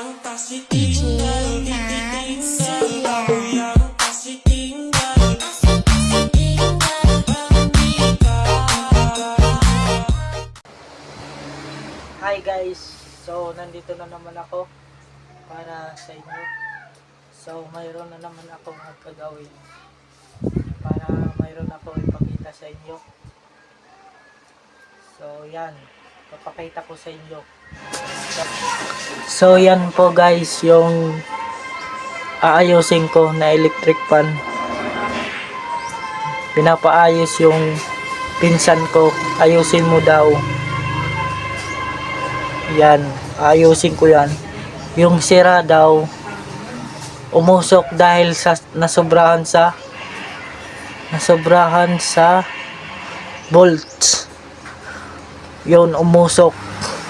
Hi guys! So, nandito na naman ako para sa inyo. So, mayroon na naman akong gagawin para mayroon ako ipakita sa inyo. So, yan. Papakita ko sa inyo. So, yan po guys, yung aayusin ko na electric fan. Pinapaayos yung pinsan ko. Ayusin mo daw. Yan, ayusin ko yan. Yung sira daw, umusok dahil sa nasobrahan sa nasobrahan sa volts. Yun, umusok,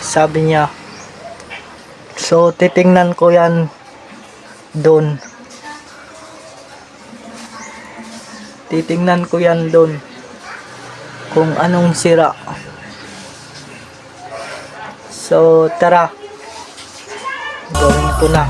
sabi niya. So, titingnan ko yan doon. Titingnan ko yan doon. Kung anong sira. So, tara. Gawin ko na.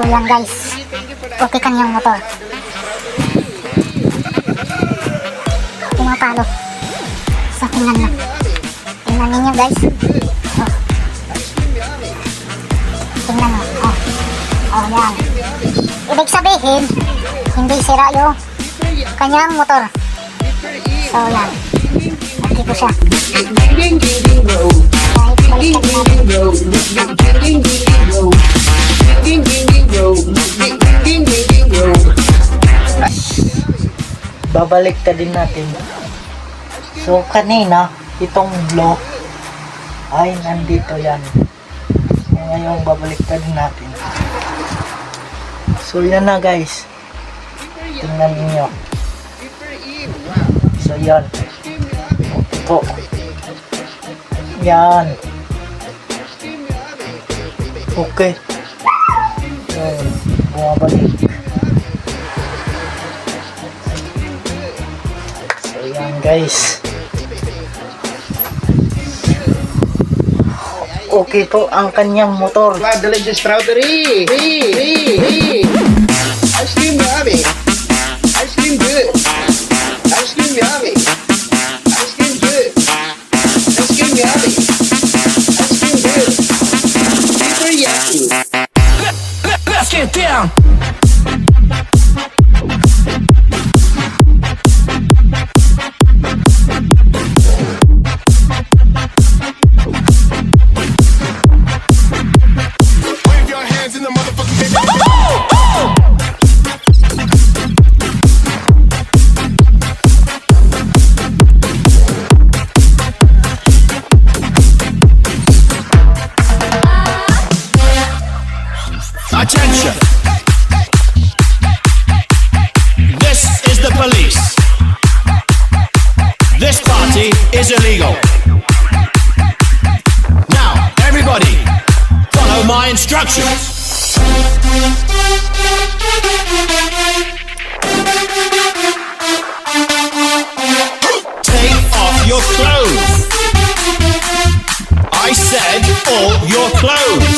So yan guys, okay kan yung motor. Pumapalo. So tingnan mo. Tingnan ninyo guys. Oh. Tingnan mo. Oh. Oh yan. Ibig sabihin, hindi sira yung kanyang motor. So yan. Okay ko siya. Kahit baliktad natin. Babalik ka din natin. So, kanina, itong block ay nandito yan. Ngayon, babalik ka din natin. So, yan na guys. Tingnan niyo. So, yan. Po. Yan. Okay. So, bumabalik. So, yan guys. Okay po ang kanyang motor. Dali sa strawberry. Hey, hey, hey. Ice cream yummy. Ice cream good. Ice cream yummy. This party is illegal. Now, everybody, follow my instructions. Take off your clothes. I said all your clothes.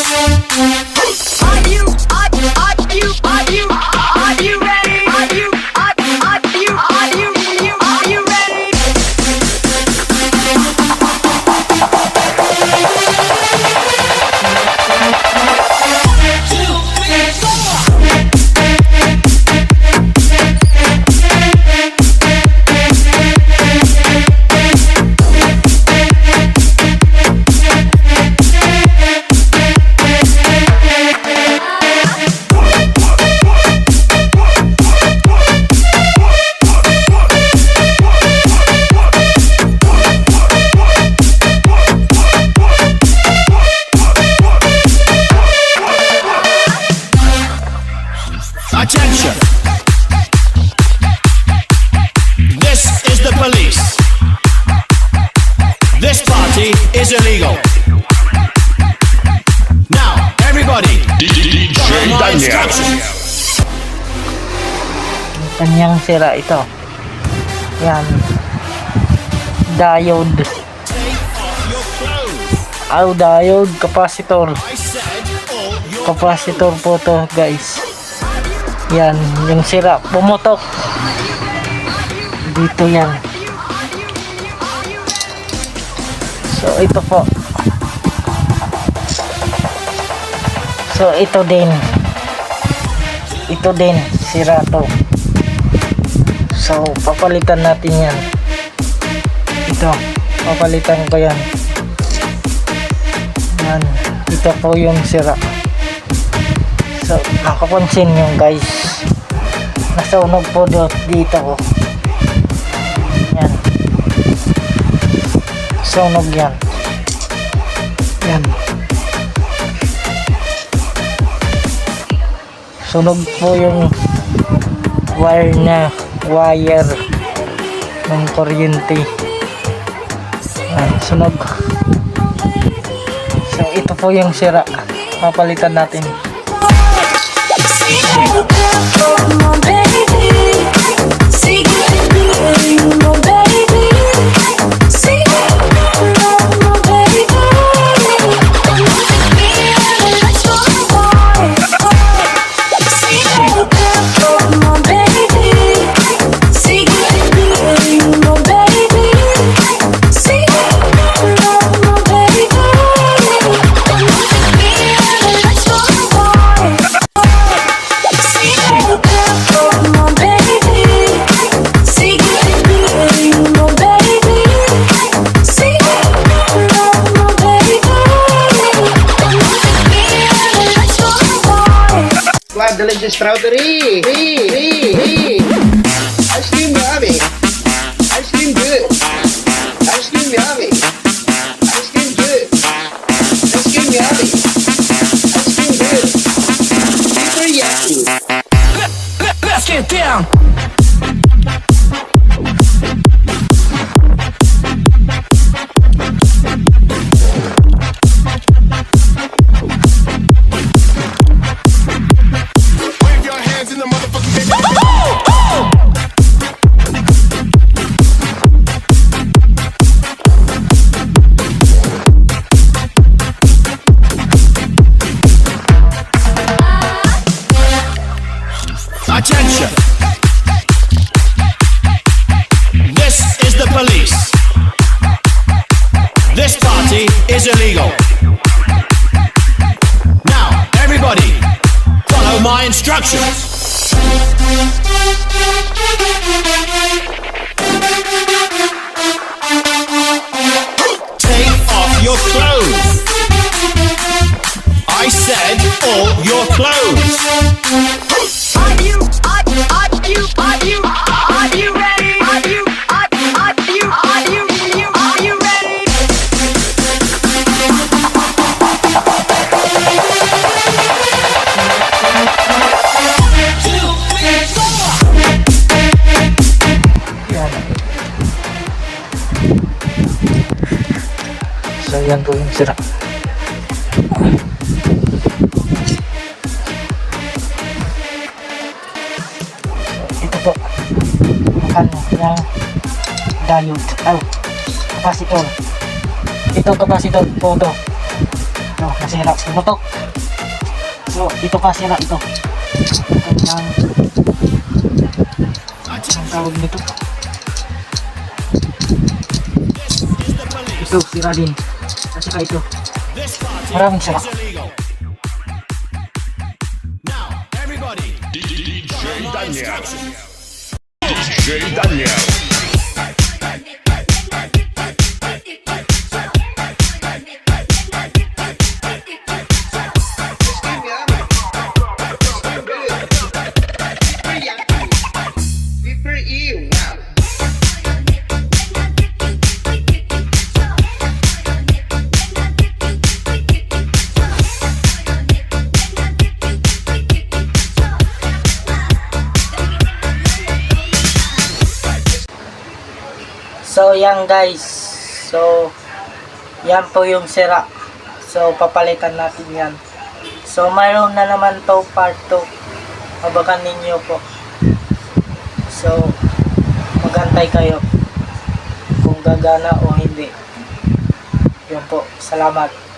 Kanyang sira ito. Yan. Diode. Aw diode. Capacitor. Capacitor po to guys. Yan. Yung sira. Pumutok. Dito yan. So ito po. So ito din. Ito din. Sira to so papalitan natin yan. Ito papalitan ko yan. Yan ito po yung sira. So nakapansin nyo guys. Nasunog po dito ko. Yan. Sunog yan. Yan. Sunog po yung wire na wire ng kuryente. Yan sunog. So ito po yung sira. Papalitan natin. Squad delicious strawberry. Hey, hey, hey. Ice cream yummy. Ice cream good. Ice cream. Ice cream good. Ice cream. Ice cream good. Let's get down. This party is illegal. Now, everybody, follow my instructions. Take off your clothes. I said all your clothes. So yan po yung sira. Ito po. Ang kanyang diode. Oh, capacitor. Ito capacitor po ito. Ito, nasira. Pumutok. So, ito pa sira ito. Kanyang ang tawag nito. Ito, sira din. At saka ito. Maraming follow my instructions. DJ Daniel. Yan guys. So yan po yung sira. So papalitan natin yan. So mayroon na naman to part 2. Abakan ninyo po. So, magantay kayo kung gagana o hindi. Yun po. Salamat.